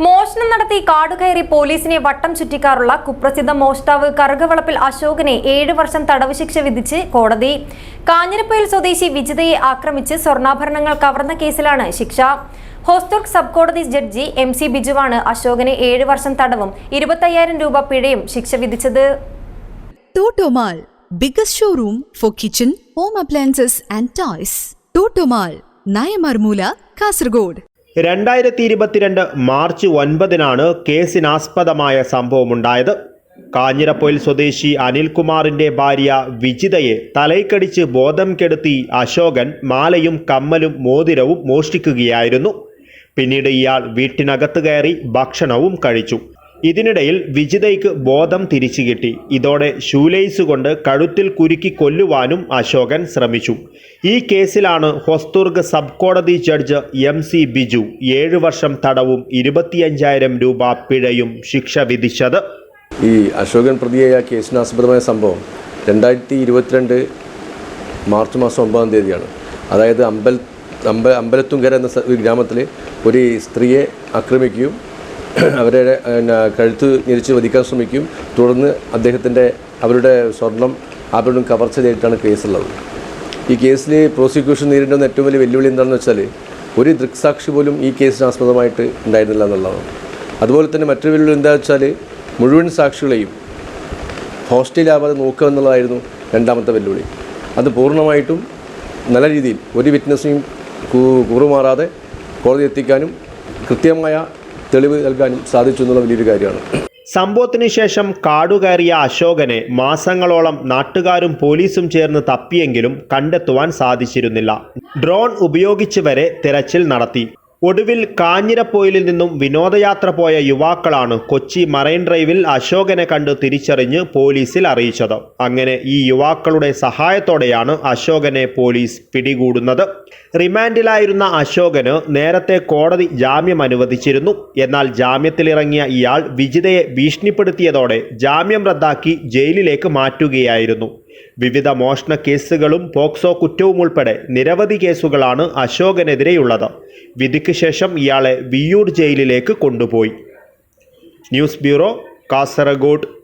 മോഷണം നടത്തി കാടുകയറി പോലീസിനെ വട്ടം ചുറ്റിക്കാറുള്ള കുപ്രസിദ്ധ മോഷ്ടാവ് കറുകവളപ്പിൽ അശോകനെ ഏഴു വർഷം തടവ് ശിക്ഷ വിധിച്ച് കോടതി കാഞ്ഞിരപ്പയിൽ സ്വദേശി വിജിതയെ ആക്രമിച്ച് സ്വർണാഭരണങ്ങൾ കവർന്ന കേസിലാണ് ശിക്ഷ ഹോസ്ദുർഗ് സബ് കോടതി ജഡ്ജി എം സി ബിജുവാണ് അശോകന് ഏഴു വർഷം തടവും ഇരുപത്തയ്യായിരം രൂപ പിഴയും ശിക്ഷ വിധിച്ചത് toto mall biggest showroom for kitchen home appliances and toys. Toto mall Nayamarmoola Kasargod. രണ്ടായിരത്തി ഇരുപത്തിരണ്ട് മാർച്ച് ഒൻപതിനാണ് കേസിനാസ്പദമായ സംഭവമുണ്ടായത്. കാഞ്ഞിരപ്പൊയിൽ സ്വദേശി അനിൽകുമാറിന്റെ ഭാര്യ വിജിതയെ തലയ്ക്കടിച്ച് ബോധം കെടുത്തി അശോകൻ മാലയും കമ്മലും മോതിരവും മോഷ്ടിക്കുകയായിരുന്നു. പിന്നീട് ഇയാൾ വീട്ടിനകത്ത് കയറി ഭക്ഷണവും കഴിച്ചു. ഇതിനിടയിൽ വിജിതയ്ക്ക് ബോധം തിരിച്ചു കിട്ടി. ഇതോടെ ഷൂലേസ് കൊണ്ട് കഴുത്തിൽ കുരുക്കി കൊല്ലുവാനും അശോകൻ ശ്രമിച്ചു. ഈ കേസിലാണ് ഹൊസ്തുർഗ് സബ് കോടതി ജഡ്ജ് എം സി ബിജു ഏഴു വർഷം തടവും ഇരുപത്തിയഞ്ചായിരം രൂപ പിഴയും ശിക്ഷ വിധിച്ചത്. ഈ അശോകൻ പ്രതിയായ കേസിനാസ്പദമായ സംഭവം രണ്ടായിരത്തി ഇരുപത്തിരണ്ട് മാർച്ച് മാസം ഒമ്പതാം തീയതിയാണ്. അതായത് അമ്പൽ അമ്പ അമ്പലത്തുങ്കര എന്ന ഗ്രാമത്തിൽ ഒരു സ്ത്രീയെ ആക്രമിക്കുകയും അവരെ പിന്നെ കഴുത്ത് ഞെരിച്ച് വധിക്കാൻ ശ്രമിക്കും. തുടർന്ന് അദ്ദേഹത്തിന്റെ അവരുടെ സ്വർണം അവരുടെ കവർച്ച ചെയ്തിട്ടാണ് കേസുള്ളത്. ഈ കേസിൽ പ്രോസിക്യൂഷൻ നേരിടുന്ന ഏറ്റവും വലിയ വെല്ലുവിളി എന്താണെന്ന് വെച്ചാൽ ഒരു ദൃക്സാക്ഷി പോലും ഈ കേസിന് ആസ്പദമായിട്ട് ഉണ്ടായിരുന്നില്ല എന്നുള്ളതാണ്. അതുപോലെ തന്നെ മറ്റൊരു വെല്ലുവിളി എന്താ വെച്ചാൽ മുഴുവൻ സാക്ഷികളെയും ഹോസ്റ്റലിലാവാതെ നോക്കുക എന്നുള്ളതായിരുന്നു രണ്ടാമത്തെ വെല്ലുവിളി. അത് പൂർണമായിട്ടും നല്ല രീതിയിൽ ഒരു വിറ്റ്നസിനെയും കൂ- കൂറുമാറാതെ കോടതി എത്തിക്കാനും കൃത്യമായ തെളിവ് നൽകാനും സാധിച്ചു എന്നുള്ള വലിയൊരു കാര്യമാണ്. സംഭവത്തിന് ശേഷം കാടുകയറിയ അശോകനെ മാസങ്ങളോളം നാട്ടുകാരും പോലീസും ചേർന്ന് തപ്പിയെങ്കിലും കണ്ടെത്തുവാൻ സാധിച്ചിരുന്നില്ല. ഡ്രോൺ ഉപയോഗിച്ച് വരെ തിരച്ചിൽ നടത്തി. ഒടുവിൽ കാഞ്ഞിരപ്പൊയിലിൽ നിന്നും വിനോദയാത്ര പോയ യുവാക്കളാണ് കൊച്ചി മറൈൻ ഡ്രൈവിൽ അശോകനെ കണ്ട് തിരിച്ചറിഞ്ഞ് പോലീസിൽ അറിയിച്ചത്. അങ്ങനെ ഈ യുവാക്കളുടെ സഹായത്തോടെയാണ് അശോകനെ പോലീസ് പിടികൂടുന്നത്. റിമാൻഡിലായിരുന്ന അശോകന് നേരത്തെ കോടതി ജാമ്യം അനുവദിച്ചിരുന്നു. എന്നാൽ ജാമ്യത്തിലിറങ്ങിയ ഇയാൾ വിജിതയെ ഭീഷണിപ്പെടുത്തിയതോടെ ജാമ്യം റദ്ദാക്കി ജയിലിലേക്ക് മാറ്റുകയായിരുന്നു. വിവിധ മോഷണ കേസുകളും പോക്സോ കുറ്റവും ഉൾപ്പെടെ നിരവധി കേസുകളാണ് അശോകനെതിരെയുള്ളത്. വിധിക്ക് ശേഷം ഇയാളെ വിയ്യൂർ ജയിലിലേക്ക് കൊണ്ടുപോയി. News bureau Kasaragod.